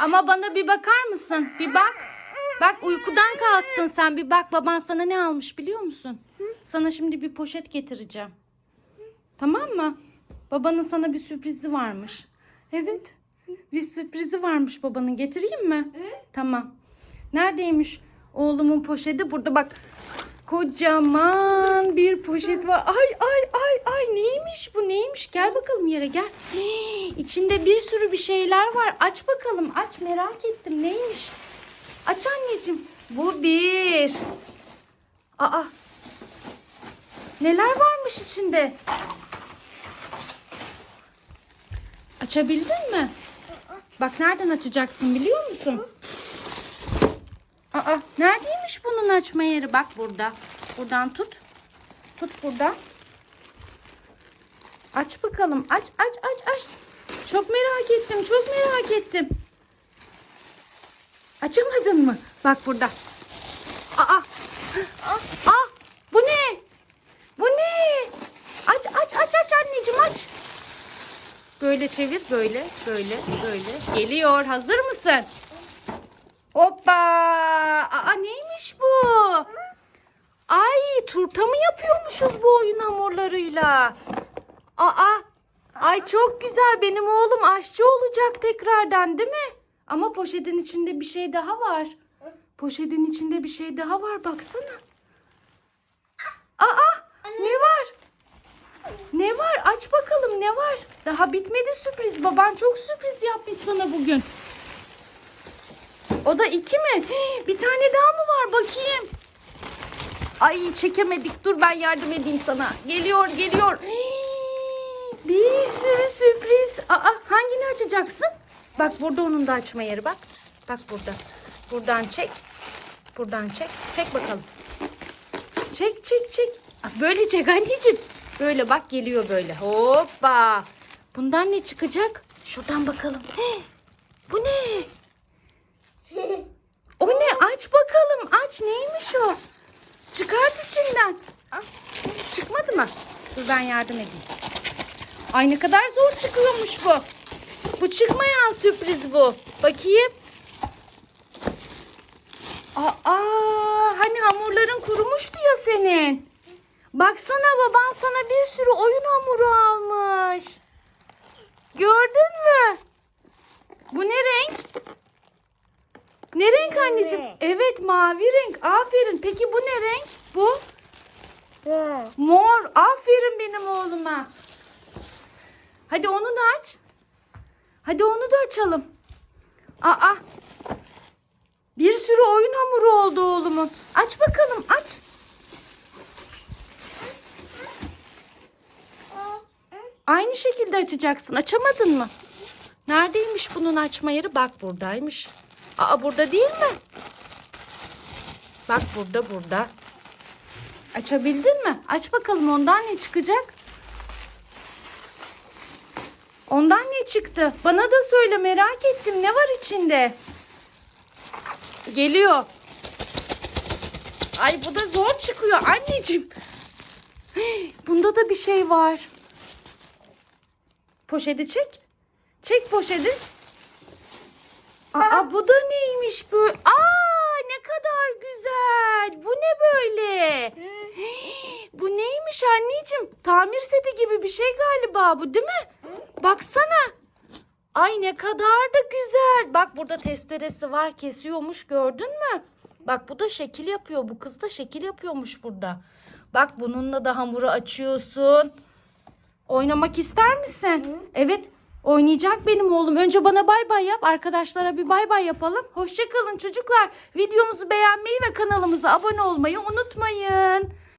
Ama bana bir bakar mısın? Bir bak. Bak uykudan kalktın sen. Bir bak baban sana ne almış biliyor musun? Sana şimdi bir poşet getireceğim. Tamam mı? Babanın sana bir sürprizi varmış. Evet. Bir sürprizi varmış babanın. Getireyim mi? Tamam. Neredeymiş oğlumun poşeti? Burada bak. Kocaman bir poşet var. Ay ay ay ay neymiş bu neymiş? Gel bakalım yere gel. Hii, İçinde bir sürü bir şeyler var. Aç bakalım aç merak ettim neymiş? Aç anneciğim. Bu bir. Aa. Neler varmış içinde? Açabildin mi? Bak nereden açacaksın biliyor musun? Aa, neredeymiş bunun açma yeri? Bak burada. Buradan tut. Tut buradan. Aç bakalım. Aç, aç, aç, aç. Çok merak ettim, çok merak ettim. Açamadın mı? Bak burada. Aa. Aa, bu ne? Bu ne? Aç, aç, aç, aç anneciğim aç. Böyle çevir, böyle, böyle, böyle. Geliyor. Hazır mısın? Hoppa! Aa neymiş bu? Ay turta mı yapıyormuşuz bu oyun hamurlarıyla? Aa! Ay çok güzel. Benim oğlum aşçı olacak tekrardan değil mi? Ama poşetin içinde bir şey daha var. Poşetin içinde bir şey daha var baksana. Aa! Ne var? Ne var? Aç bakalım ne var? Daha bitmedi sürpriz. Baban çok sürpriz yapmış sana bugün. O da iki mi? Bir tane daha mı var bakayım? Ay çekemedik. Dur ben yardım edeyim sana. Geliyor geliyor. Bir sürü sürpriz. Aa, hangini açacaksın? Bak burada onun da açma yeri bak. Bak burada. Buradan çek. Buradan çek. Çek bakalım. Çek çek çek. Ah, Böyle çek anneciğim. Böyle bak geliyor böyle. Hoppa. Bundan ne çıkacak? Şuradan bakalım. Hii, bu ne? O ne? Aç bakalım. Aç. Neymiş o? Çıkart içinden. Ah, Çıkmadı mı? Dur ben yardım edeyim. Ay ne kadar zor çıkıyormuş bu. Bu çıkmayan sürpriz bu. Bakayım. Aa, hani hamurların kurumuştu ya senin. Baksana baban sana bir sürü oyun hamuru almış. Gördün mü? Bu ne renk? Ne renk anneciğim? Evet mavi renk. Aferin. Peki bu ne renk? Bu mor. Aferin benim oğluma. Hadi onu da aç. Hadi onu da açalım. Aa. Bir sürü oyun hamuru oldu oğlumun. Aç bakalım aç. Aynı şekilde açacaksın. Açamadın mı? Neredeymiş bunun açma yeri? Bak buradaymış. Aa burada değil mi? Bak burada burada. Açabildin mi? Aç bakalım ondan ne çıkacak? Ondan ne çıktı? Bana da söyle merak ettim. Ne var içinde? Geliyor. Ay bu da zor çıkıyor anneciğim. Bunda da bir şey var. Poşeti çek. Çek poşeti. Aa bu da neymiş bu? Aa ne kadar güzel. Bu ne böyle? Bu neymiş anneciğim? Tamir seti gibi bir şey galiba bu değil mi? Baksana. Ay ne kadar da güzel. Bak burada testeresi var kesiyormuş gördün mü? Bak bu da şekil yapıyor. Bu kız da şekil yapıyormuş burada. Bak bununla da hamuru açıyorsun. Oynamak ister misin? Evet. Oynayacak benim oğlum. Önce bana bay bay yap. Arkadaşlara bir bay bay yapalım. Hoşçakalın çocuklar. Videomuzu beğenmeyi ve kanalımıza abone olmayı unutmayın.